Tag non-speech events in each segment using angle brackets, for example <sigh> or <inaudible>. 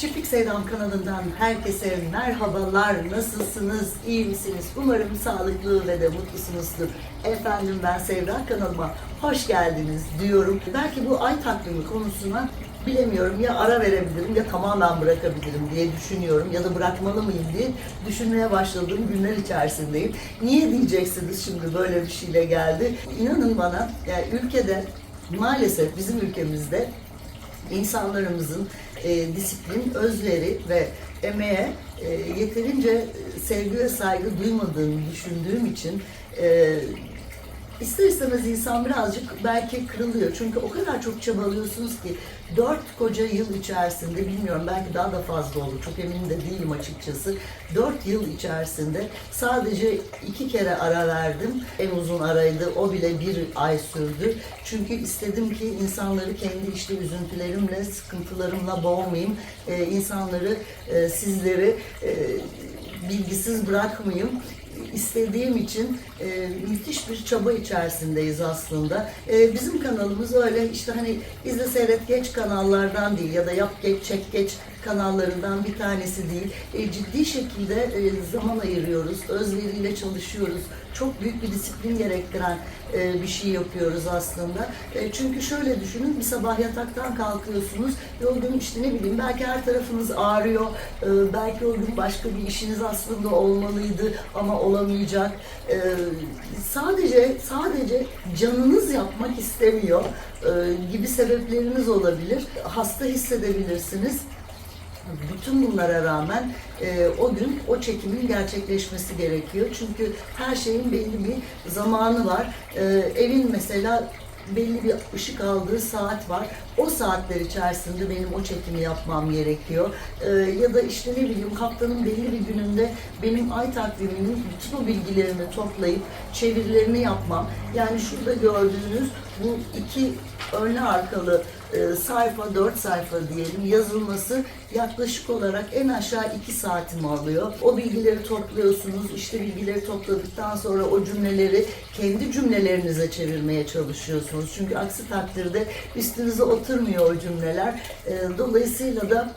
Çiftlik Sevdam kanalından herkese merhabalar. Nasılsınız? İyi misiniz? Umarım sağlıklı ve de mutlusunuzdur. Efendim ben Sevda kanalıma hoş geldiniz diyorum. Belki bu ay takvimi konusuna bilemiyorum ya ara verebilirim ya tamamen bırakabilirim diye düşünüyorum ya da bırakmalı mıyım diye düşünmeye başladığım günler içerisindeyim. Niye diyeceksiniz şimdi böyle bir şeyle geldi? İnanın bana yani ülkede maalesef bizim ülkemizde insanlarımızın e, disiplin, özveri ve emeğe e, yeterince sevgi ve saygı duymadığını düşündüğüm için e, ister insan birazcık belki kırılıyor. Çünkü o kadar çok çabalıyorsunuz ki dört koca yıl içerisinde bilmiyorum belki daha da fazla olur. Çok emin de değilim açıkçası. Dört yıl içerisinde sadece iki kere ara verdim. En uzun araydı. O bile bir ay sürdü. Çünkü istedim ki insanları kendi işte üzüntülerimle, sıkıntılarımla boğmayayım. Ee, insanları, e, sizleri e, bilgisiz bırakmayayım istediğim için e, müthiş bir çaba içerisindeyiz aslında. E, bizim kanalımız öyle işte hani izle seyret geç kanallardan değil ya da yap geç çek geç kanallarından bir tanesi değil. E, ciddi şekilde e, zaman ayırıyoruz, özveriyle çalışıyoruz. Çok büyük bir disiplin gerektiren e, bir şey yapıyoruz aslında. E, çünkü şöyle düşünün, bir sabah yataktan kalkıyorsunuz ve o gün işte ne bileyim belki her tarafınız ağrıyor, e, belki o gün başka bir işiniz aslında olmalıydı ama olamayacak. E, sadece sadece canınız yapmak istemiyor e, gibi sebepleriniz olabilir. Hasta hissedebilirsiniz. Bütün bunlara rağmen e, o gün o çekimin gerçekleşmesi gerekiyor. Çünkü her şeyin belli bir zamanı var. E, evin mesela belli bir ışık aldığı saat var. O saatler içerisinde benim o çekimi yapmam gerekiyor. E, ya da işte ne bileyim haftanın belli bir gününde benim ay takviminin bütün o bilgilerini toplayıp çevirilerini yapmam. Yani şurada gördüğünüz bu iki önlü arkalı e, sayfa, 4 sayfa diyelim yazılması yaklaşık olarak en aşağı 2 saatimi alıyor. O bilgileri topluyorsunuz. İşte bilgileri topladıktan sonra o cümleleri kendi cümlelerinize çevirmeye çalışıyorsunuz. Çünkü aksi takdirde üstünüze oturmuyor o cümleler. E, dolayısıyla da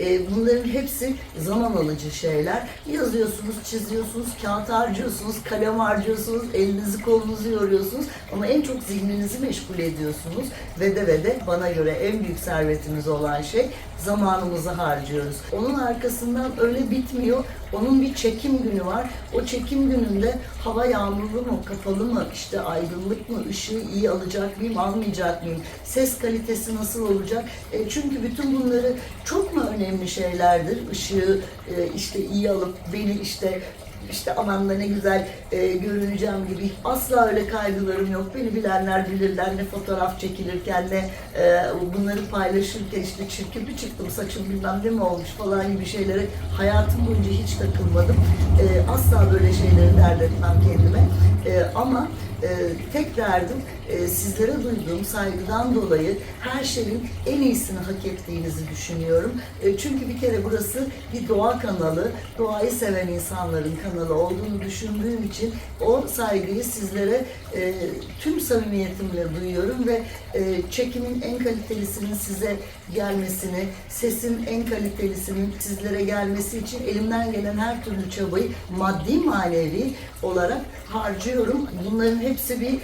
e, bunların hepsi zaman alıcı şeyler. Yazıyorsunuz, çiziyorsunuz, kağıt harcıyorsunuz, kalem harcıyorsunuz, elinizi kolunuzu yoruyorsunuz ama en çok zihninizi meşgul ediyorsunuz ve de ve de bana göre en büyük servetimiz olan şey zamanımızı harcıyoruz. Onun arkasından öyle bitmiyor. Onun bir çekim günü var. O çekim gününde hava yağmurlu mu, kapalı mı, işte aydınlık mı, ışığı iyi alacak mıyım, almayacak mıyım, ses kalitesi nasıl olacak? E, çünkü bütün bunları çok mu önemli şeylerdir? Işığı e, işte iyi alıp beni işte işte aman da ne güzel e, görüneceğim gibi asla öyle kaygılarım yok. Beni bilenler bilirler ne fotoğraf çekilirken ne e, bunları paylaşırken işte çirkin mi çıktım saçım bilmem ne mi olmuş falan gibi şeylere hayatım boyunca hiç takılmadım. E, asla böyle şeyleri dert etmem kendime. E, ama e, tek derdim e, sizlere duyduğum saygıdan dolayı her şeyin en iyisini hak ettiğinizi düşünüyorum. E, çünkü bir kere burası bir doğa kanalı, doğayı seven insanların kanalı olduğunu düşündüğüm için o saygıyı sizlere e, tüm samimiyetimle duyuyorum ve çekimin en kalitelisinin size gelmesini, sesin en kalitelisinin sizlere gelmesi için elimden gelen her türlü çabayı maddi manevi olarak harcıyorum. Bunların hepsi bir e,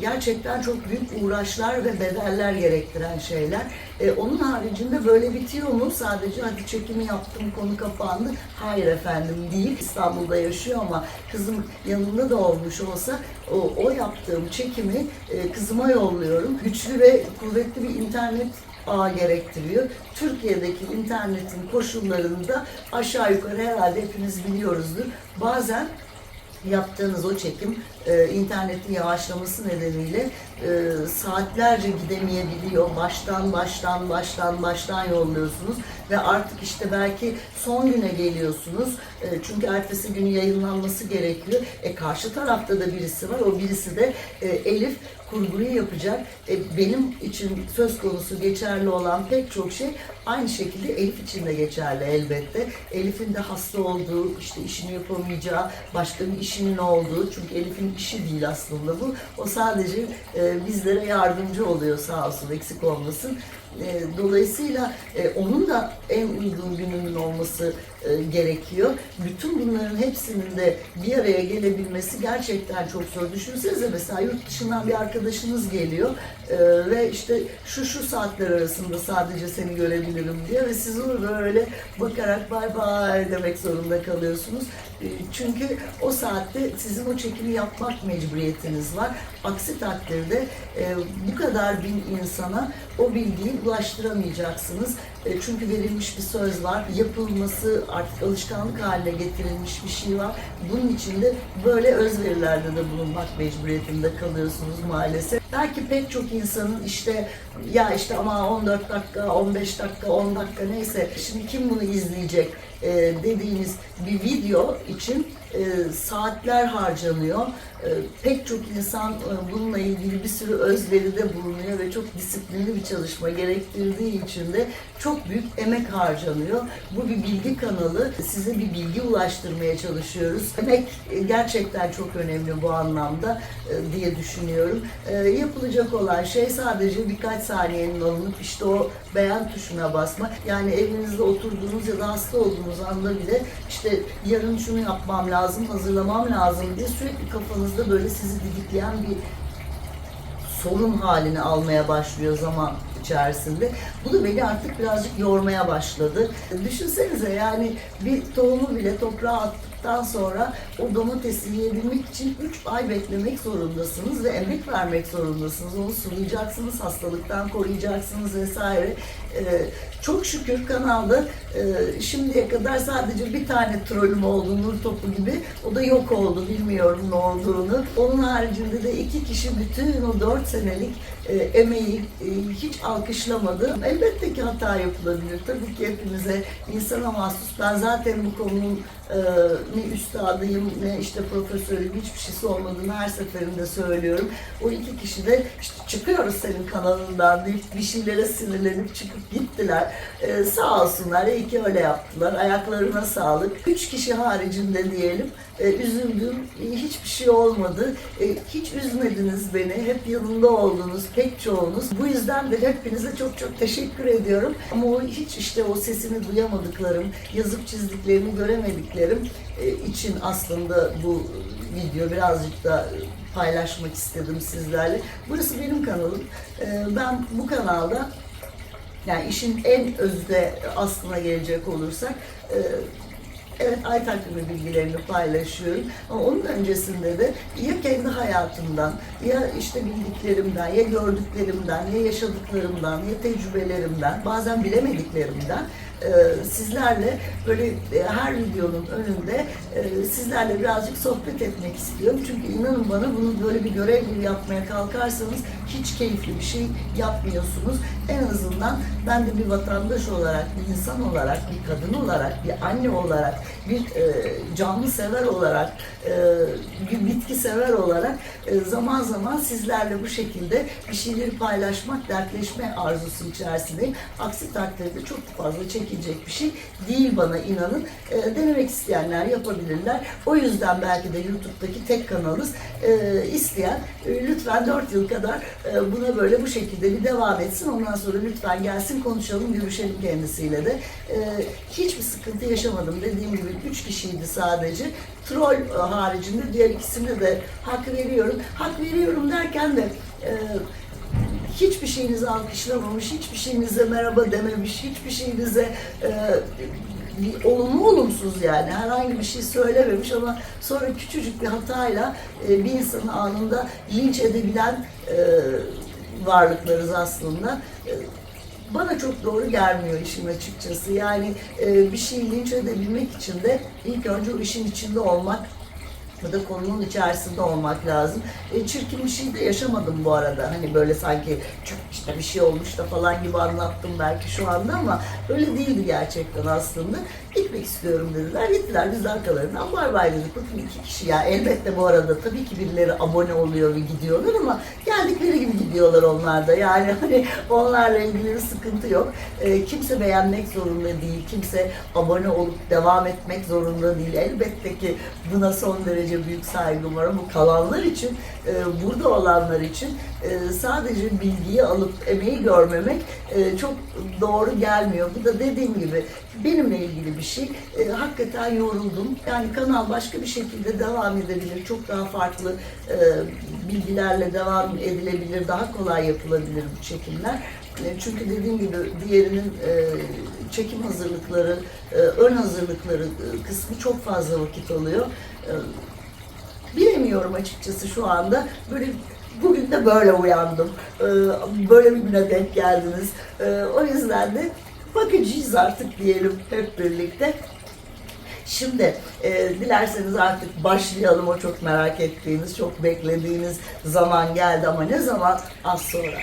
gerçekten çok büyük uğraşlar ve bedeller gerektiren şeyler. E, onun haricinde böyle bitiyor mu? Sadece hadi çekimi yaptım, konu kapandı. Hayır efendim değil. İstanbul'da yaşıyor ama kızım yanında da olmuş olsa o, o yaptığım çekimi e, kızıma yolluyorum. Güçlü ve kuvvetli bir internet ağ gerektiriyor. Türkiye'deki internetin koşullarında aşağı yukarı herhalde hepimiz biliyoruzdur. Bazen yaptığınız o çekim e, internetin yavaşlaması nedeniyle e, saatlerce gidemeyebiliyor. Baştan baştan baştan baştan yolluyorsunuz ve artık işte belki son güne geliyorsunuz. E, çünkü ertesi günü yayınlanması gerekiyor. E karşı tarafta da birisi var. O birisi de e, Elif kurguyu yapacak. E, benim için söz konusu geçerli olan pek çok şey aynı şekilde Elif için de geçerli elbette. Elif'in de hasta olduğu, işte işini yapamayacağı, başka bir işinin olduğu. Çünkü Elif'in işi değil aslında bu. O sadece e, bizlere yardımcı oluyor sağ olsun, eksik olmasın. E, dolayısıyla e, onun da en uygun gününün olması e, gerekiyor. Bütün bunların hepsinin de bir araya gelebilmesi gerçekten çok zor. Düşünsenize mesela yurt dışından bir arkadaşınız geliyor e, ve işte şu şu saatler arasında sadece seni görebilirim diyor ve siz onu böyle bakarak bay bay demek zorunda kalıyorsunuz. E, çünkü o saatte sizin o çekimi yapmak mecburiyetiniz var. Aksi takdirde e, bu kadar bin insana o bilgiyi ulaştıramayacaksınız. E, çünkü verilmiş bir söz var. Yapılması artık alışkanlık haline getirilmiş bir şey var. Bunun için de böyle özverilerde de bulunmak mecburiyetinde kalıyorsunuz maalesef. Belki pek çok insanın işte ya işte ama 14 dakika, 15 dakika, 10 dakika neyse şimdi kim bunu izleyecek e, dediğiniz bir video için e, saatler harcanıyor. E, pek çok insan e, bununla ilgili bir sürü özveride bulunuyor ve çok disiplinli bir çalışma gerektirdiği için de çok büyük emek harcanıyor. Bu bir bilgi kanalı. Size bir bilgi ulaştırmaya çalışıyoruz. Emek e, gerçekten çok önemli bu anlamda e, diye düşünüyorum. Yapılacak olan şey sadece birkaç saniyenin alınıp işte o beğen tuşuna basmak. Yani evinizde oturduğunuz ya da hasta olduğunuz anda bile işte yarın şunu yapmam lazım, hazırlamam lazım diye sürekli kafanızda böyle sizi didikleyen bir sorun halini almaya başlıyor zaman içerisinde. Bu da beni artık birazcık yormaya başladı. Düşünsenize yani bir tohumu bile toprağa attıktan sonra o domatesi yiyebilmek için 3 ay beklemek zorundasınız ve emek vermek zorundasınız. Onu sulayacaksınız, hastalıktan koruyacaksınız vesaire. Ee, çok şükür kanalda e, şimdiye kadar sadece bir tane trollüm oldu nur topu gibi. O da yok oldu bilmiyorum ne olduğunu. Onun haricinde de iki kişi bütün o dört senelik e, emeği e, hiç alkışlamadı. Elbette ki hata yapılabilir. Tabii ki hepimize insana mahsus. Ben zaten bu konunun e, ne üstadıyım ne işte profesörüm hiçbir şeysi olmadığını her seferinde söylüyorum. O iki kişi de işte çıkıyoruz senin kanalından deyip bir şeylere sinirlenip çıkıp gittiler. E, sağ olsunlar iyi ki öyle yaptılar. Ayaklarına sağlık. Üç kişi haricinde diyelim e, üzüldüm. Hiçbir şey olmadı. E, hiç üzmediniz beni. Hep yanımda oldunuz pek çoğunuz. Bu yüzden de hepinize çok çok teşekkür ediyorum. Ama o hiç işte o sesini duyamadıklarım, yazıp çizdiklerini göremediklerim e, için aslında bu video birazcık da paylaşmak istedim sizlerle. Burası benim kanalım. E, Ben bu kanalda yani işin en özde aslına gelecek olursak e, Evet ay takvimi bilgilerini paylaşıyorum. Ama onun öncesinde de ya kendi hayatımdan ya işte bildiklerimden ya gördüklerimden ya yaşadıklarımdan ya tecrübelerimden bazen bilemediklerimden e, sizlerle böyle e, her videonun önünde e, sizlerle birazcık sohbet etmek istiyorum. Çünkü inanın bana bunu böyle bir görev gibi yapmaya kalkarsanız hiç keyifli bir şey yapmıyorsunuz. En azından ben de bir vatandaş olarak, bir insan olarak, bir kadın olarak, bir anne olarak, bir canlı sever olarak, bir bitki sever olarak zaman zaman sizlerle bu şekilde bir şeyleri paylaşmak, dertleşme arzusu içerisindeyim. Aksi takdirde çok fazla çekilecek bir şey değil bana inanın. E, denemek isteyenler yapabilirler. O yüzden belki de YouTube'daki tek kanalız. E, isteyen e, lütfen 4 yıl kadar e, buna böyle bu şekilde bir devam etsin. Ondan sonra lütfen gelsin konuşalım, görüşelim kendisiyle de. E, hiçbir sıkıntı yaşamadım. Dediğim gibi 3 kişiydi sadece. Troll e, haricinde diğer ikisine de hak veriyorum. Hak veriyorum derken de e, hiçbir şeyinizi alkışlamamış, hiçbir şeyinize merhaba dememiş, hiçbir şeyinize e, olumlu olumsuz yani herhangi bir şey söylememiş ama sonra küçücük bir hatayla e, bir insanı anında linç edebilen e, varlıklarız aslında. E, bana çok doğru gelmiyor işin açıkçası. Yani e, bir şeyi linç edebilmek için de ilk önce o işin içinde olmak ya da konunun içerisinde olmak lazım. E, çirkin bir şey de yaşamadım bu arada. Hani böyle sanki çok işte bir şey olmuş da falan gibi anlattım belki şu anda ama öyle değildi gerçekten aslında. Gitmek istiyorum dediler. Gittiler biz arkalarından bay bay dedik. Bakın iki kişi ya elbette bu arada tabii ki birileri abone oluyor ve gidiyorlar ama geldikleri gibi gidiyorlar onlar da. Yani <laughs> hani onlarla ilgili bir sıkıntı yok. Ee, kimse beğenmek zorunda değil. Kimse abone olup devam etmek zorunda değil. Elbette ki buna son derece büyük saygım var ama kalanlar için, e, burada olanlar için e, sadece bilgiyi alıp emeği görmemek e, çok doğru gelmiyor. Bu da dediğim gibi benimle ilgili bir şey. Hakikaten yoruldum. Yani kanal başka bir şekilde devam edebilir. Çok daha farklı bilgilerle devam edilebilir. Daha kolay yapılabilir bu çekimler. Çünkü dediğim gibi diğerinin çekim hazırlıkları, ön hazırlıkları kısmı çok fazla vakit alıyor. Bilemiyorum açıkçası şu anda. Böyle bugün de böyle uyandım. Ee, Böyle bir güne denk geldiniz. Ee, O yüzden de bakacağız artık diyelim hep birlikte. Şimdi e, dilerseniz artık başlayalım o çok merak ettiğiniz, çok beklediğiniz zaman geldi ama ne zaman? Az sonra.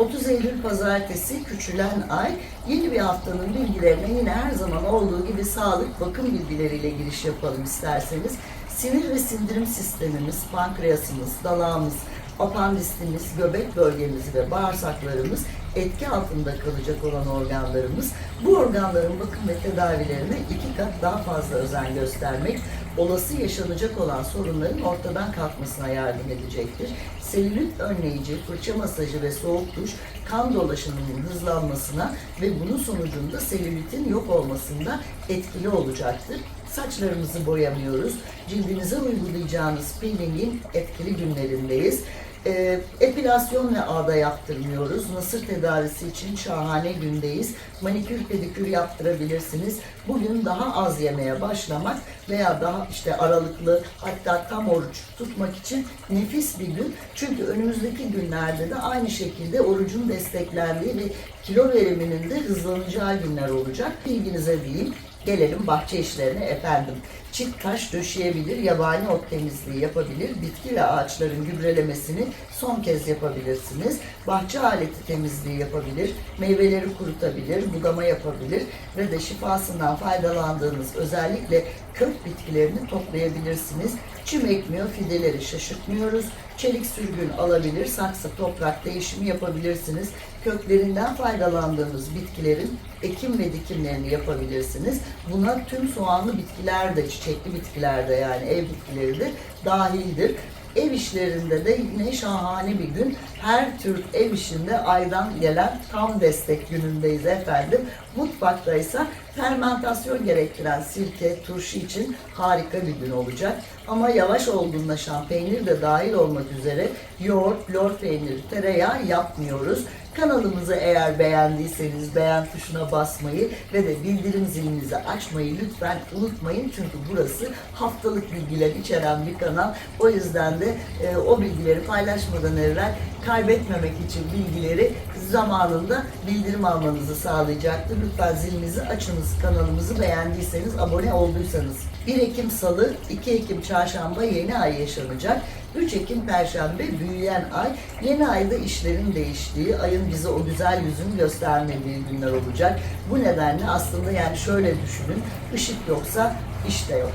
30 Eylül Pazartesi küçülen ay yeni bir haftanın bilgilerine yine her zaman olduğu gibi sağlık bakım bilgileriyle giriş yapalım isterseniz. Sinir ve sindirim sistemimiz, pankreasımız, dalağımız, apandisimiz, göbek bölgemiz ve bağırsaklarımız etki altında kalacak olan organlarımız. Bu organların bakım ve tedavilerine iki kat daha fazla özen göstermek, olası yaşanacak olan sorunların ortadan kalkmasına yardım edecektir. Selülit önleyici, fırça masajı ve soğuk duş kan dolaşımının hızlanmasına ve bunun sonucunda selülitin yok olmasında etkili olacaktır. Saçlarımızı boyamıyoruz. Cildinize uygulayacağınız peelingin etkili günlerindeyiz. Ee, epilasyon ve ağda yaptırmıyoruz. Nasır tedavisi için şahane gündeyiz. Manikür pedikür yaptırabilirsiniz. Bugün daha az yemeye başlamak veya daha işte aralıklı hatta tam oruç tutmak için nefis bir gün. Çünkü önümüzdeki günlerde de aynı şekilde orucun desteklendiği ve kilo veriminin de hızlanacağı günler olacak. Bilginize diyeyim. Gelelim bahçe işlerine efendim. Çift taş döşeyebilir, yabani ot temizliği yapabilir, bitki ve ağaçların gübrelemesini son kez yapabilirsiniz. Bahçe aleti temizliği yapabilir, meyveleri kurutabilir, budama yapabilir ve de şifasından faydalandığınız özellikle kök bitkilerini toplayabilirsiniz. Çim ekmiyor, fideleri şaşırtmıyoruz. Çelik sürgün alabilir, saksı, toprak değişimi yapabilirsiniz. Köklerinden faydalandığınız bitkilerin ekim ve dikimlerini yapabilirsiniz. Buna tüm soğanlı bitkiler de, çiçekli bitkiler de yani ev bitkileri de dahildir. Ev işlerinde de yine şahane bir gün. Her tür ev işinde aydan gelen tam destek günündeyiz efendim. Mutfakta ise fermentasyon gerektiren sirke, turşu için harika bir gün olacak. Ama yavaş olgunlaşan peynir de dahil olmak üzere yoğurt, lor peyniri, tereyağı yapmıyoruz. Kanalımızı eğer beğendiyseniz beğen tuşuna basmayı ve de bildirim zilinizi açmayı lütfen unutmayın. Çünkü burası haftalık bilgiler içeren bir kanal. O yüzden de e, o bilgileri paylaşmadan evvel kaybetmemek için bilgileri zamanında bildirim almanızı sağlayacaktır. Lütfen zilinizi açınız. Kanalımızı beğendiyseniz, abone olduysanız. 1 Ekim Salı, 2 Ekim Çarşamba yeni ay yaşanacak. 3 Ekim Perşembe büyüyen ay. Yeni ayda işlerin değiştiği, ayın bize o güzel yüzünü göstermediği günler olacak. Bu nedenle aslında yani şöyle düşünün, ışık yoksa iş de yok.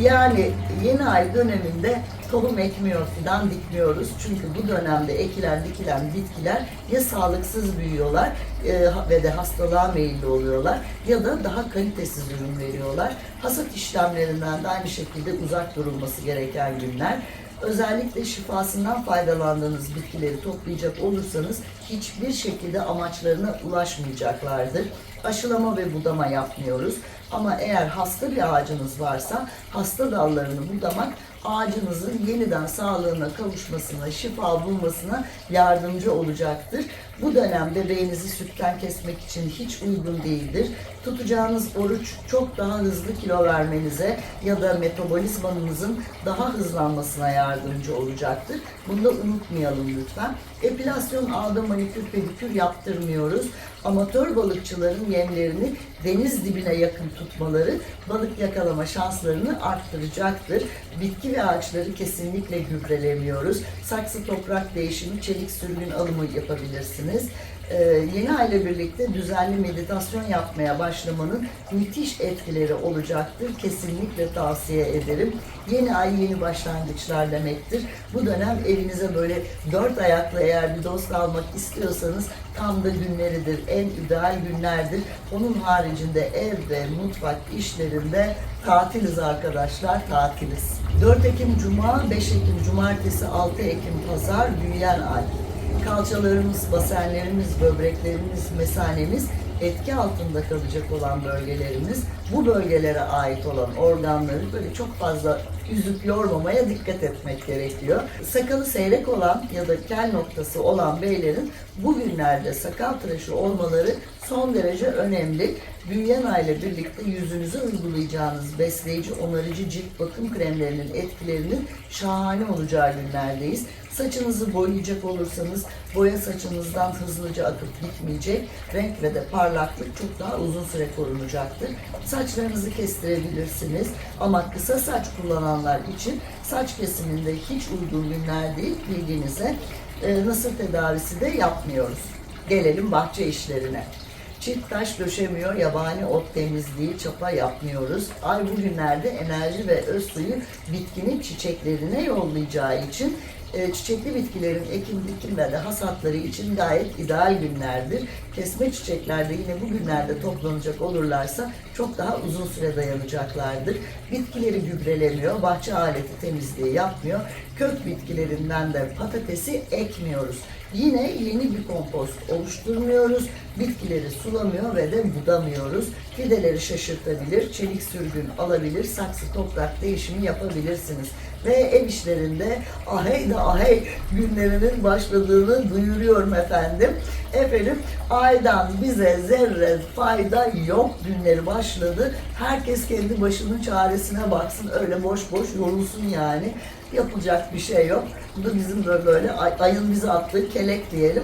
Yani yeni ay döneminde tohum ekmiyor, fidan dikmiyoruz. Çünkü bu dönemde ekilen, dikilen bitkiler ya sağlıksız büyüyorlar e, ve de hastalığa meyilli oluyorlar ya da daha kalitesiz ürün veriyorlar. Hasat işlemlerinden de aynı şekilde uzak durulması gereken günler. Özellikle şifasından faydalandığınız bitkileri toplayacak olursanız hiçbir şekilde amaçlarına ulaşmayacaklardır. Aşılama ve budama yapmıyoruz. Ama eğer hasta bir ağacınız varsa hasta dallarını budamak ağacınızın yeniden sağlığına kavuşmasına, şifa bulmasına yardımcı olacaktır. Bu dönem bebeğinizi sütten kesmek için hiç uygun değildir. Tutacağınız oruç çok daha hızlı kilo vermenize ya da metabolizmanızın daha hızlanmasına yardımcı olacaktır. Bunu da unutmayalım lütfen. Epilasyon ağda manikür pedikür yaptırmıyoruz. Amatör balıkçıların yemlerini deniz dibine yakın tutmaları balık yakalama şanslarını arttıracaktır. Bitki Kivi ağaçları kesinlikle gübrelemiyoruz. Saksı toprak değişimi, çelik sürgün alımı yapabilirsiniz. Ee, yeni ay ile birlikte düzenli meditasyon yapmaya başlamanın müthiş etkileri olacaktır. Kesinlikle tavsiye ederim. Yeni ay yeni başlangıçlar demektir. Bu dönem evinize böyle dört ayaklı eğer bir dost almak istiyorsanız tam da günleridir. En ideal günlerdir. Onun haricinde ev ve mutfak işlerinde tatiliz arkadaşlar, tatiliz. 4 Ekim Cuma, 5 Ekim Cumartesi, 6 Ekim Pazar, büyüyen ay kalçalarımız, basenlerimiz, böbreklerimiz, mesanemiz etki altında kalacak olan bölgelerimiz, bu bölgelere ait olan organları böyle çok fazla üzüp yormamaya dikkat etmek gerekiyor. Sakalı seyrek olan ya da kel noktası olan beylerin bu günlerde sakal tıraşı olmaları son derece önemli. Büyüyen aile birlikte yüzünüze uygulayacağınız besleyici, onarıcı cilt bakım kremlerinin etkilerinin şahane olacağı günlerdeyiz. Saçınızı boyayacak olursanız boya saçınızdan hızlıca akıp gitmeyecek. Renk ve de parlaklık çok daha uzun süre korunacaktır. Saçlarınızı kestirebilirsiniz ama kısa saç kullananlar için saç kesiminde hiç uygun günler değil bilginize. Ee, nasır tedavisi de yapmıyoruz. Gelelim bahçe işlerine. Çift taş döşemiyor, yabani ot temizliği, çapa yapmıyoruz. Ay bugünlerde enerji ve öz suyu bitkinin çiçeklerine yollayacağı için e, çiçekli bitkilerin ekim, dikim ve de hasatları için gayet ideal günlerdir. Kesme çiçeklerde yine bu günlerde toplanacak olurlarsa çok daha uzun süre dayanacaklardır. Bitkileri gübrelemiyor, bahçe aleti temizliği yapmıyor. Kök bitkilerinden de patatesi ekmiyoruz. Yine yeni bir kompost oluşturmuyoruz. Bitkileri sulamıyor ve de budamıyoruz. Fideleri şaşırtabilir, çelik sürgün alabilir, saksı toprak değişimi yapabilirsiniz. Ve ev işlerinde ahey de ahey günlerinin başladığını duyuruyorum efendim. Efendim aydan bize zerre fayda yok günleri başladı. Herkes kendi başının çaresine baksın. Öyle boş boş yorulsun yani. Yapılacak bir şey yok. Bu da bizim böyle, böyle ay- ayın bize attığı kelek diyelim.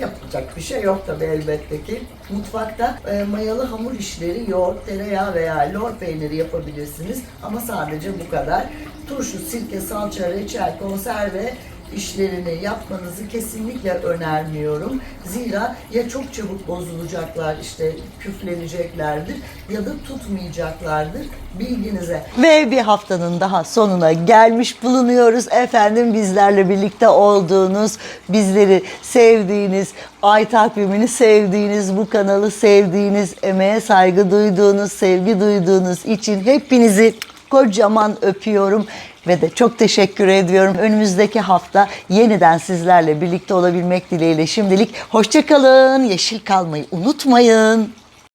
Yapacak bir şey yok tabii elbette ki. Mutfakta e, mayalı hamur işleri, yoğurt, tereyağı veya lor peyniri yapabilirsiniz. Ama sadece bu kadar. Turşu, sirke, salça, reçel, konserve işlerini yapmanızı kesinlikle önermiyorum. Zira ya çok çabuk bozulacaklar, işte küfleneceklerdir ya da tutmayacaklardır. Bilginize. Ve bir haftanın daha sonuna gelmiş bulunuyoruz. Efendim bizlerle birlikte olduğunuz, bizleri sevdiğiniz, ay takvimini sevdiğiniz, bu kanalı sevdiğiniz, emeğe saygı duyduğunuz, sevgi duyduğunuz için hepinizi kocaman öpüyorum ve de çok teşekkür ediyorum. Önümüzdeki hafta yeniden sizlerle birlikte olabilmek dileğiyle şimdilik hoşçakalın, yeşil kalmayı unutmayın.